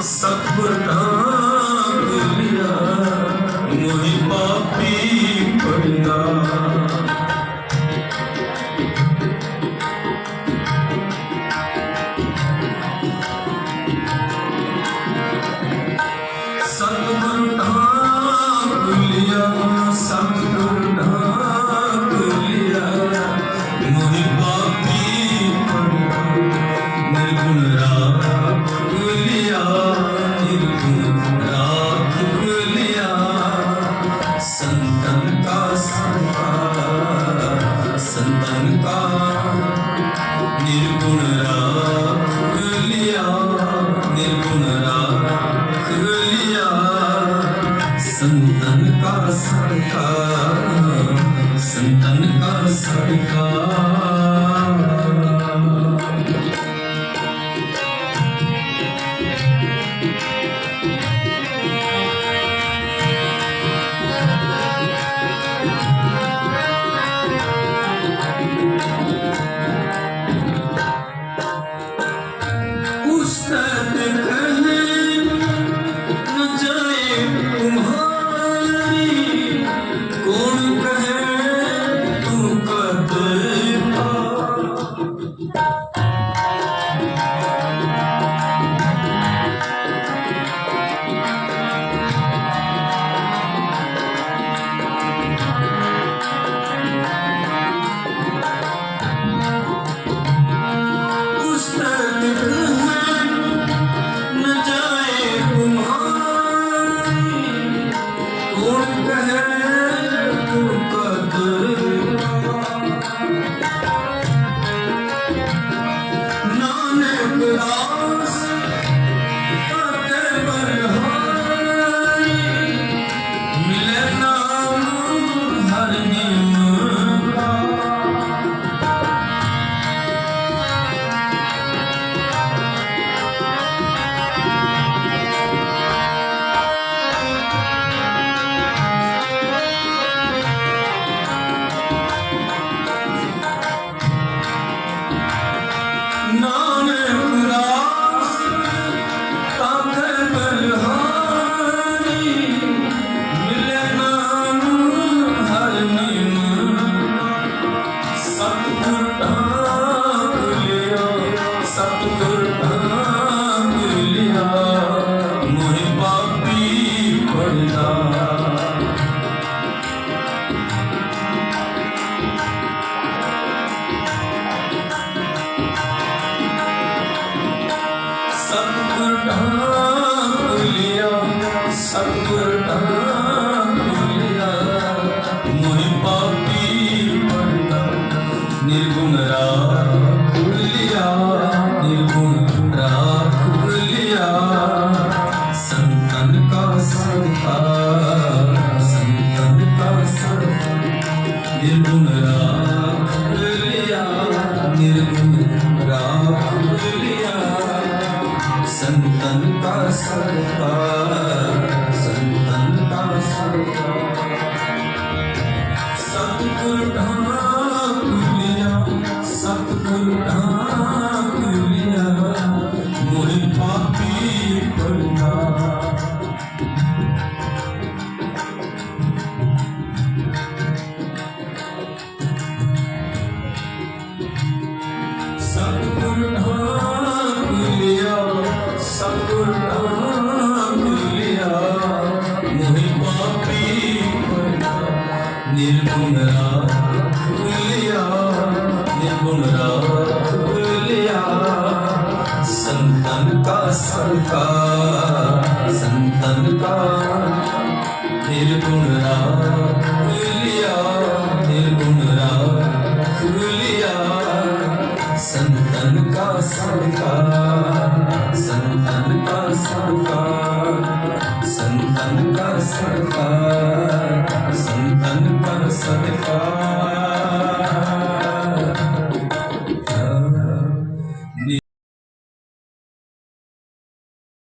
Santo Portão. God. ਨਾਮ ਲਿਆ ਸਤਿਗੁਰ ਨਾਮ ਲਿਆ ਮੋਹਿ ਪਾਪੀ ਪਰਦਾ ਨਿਰਗੁਣ ਰਾਖ ਲਿਆ ਨਿਰਗੁਣ ਰਾਖ ਲਿਆ ਸੰਤਨ ਕਾ ਸਦਕਾ ਸੰਤਨ ਕਾ ਸਦਕਾ ਨਿਰਗੁਣ ਰਾਖ ਲਿਆ ਨਿਰਗੁਣ ਰਾਖ ਲਿਆ ਸੰਤਨ ਕਾ ਸਰਕਾਰ संतन का सलका संतन का निर्गुण राग लिया निर्गुण राग लिया संतन का सलका संतन का सलका संतन का सलका Swami Swami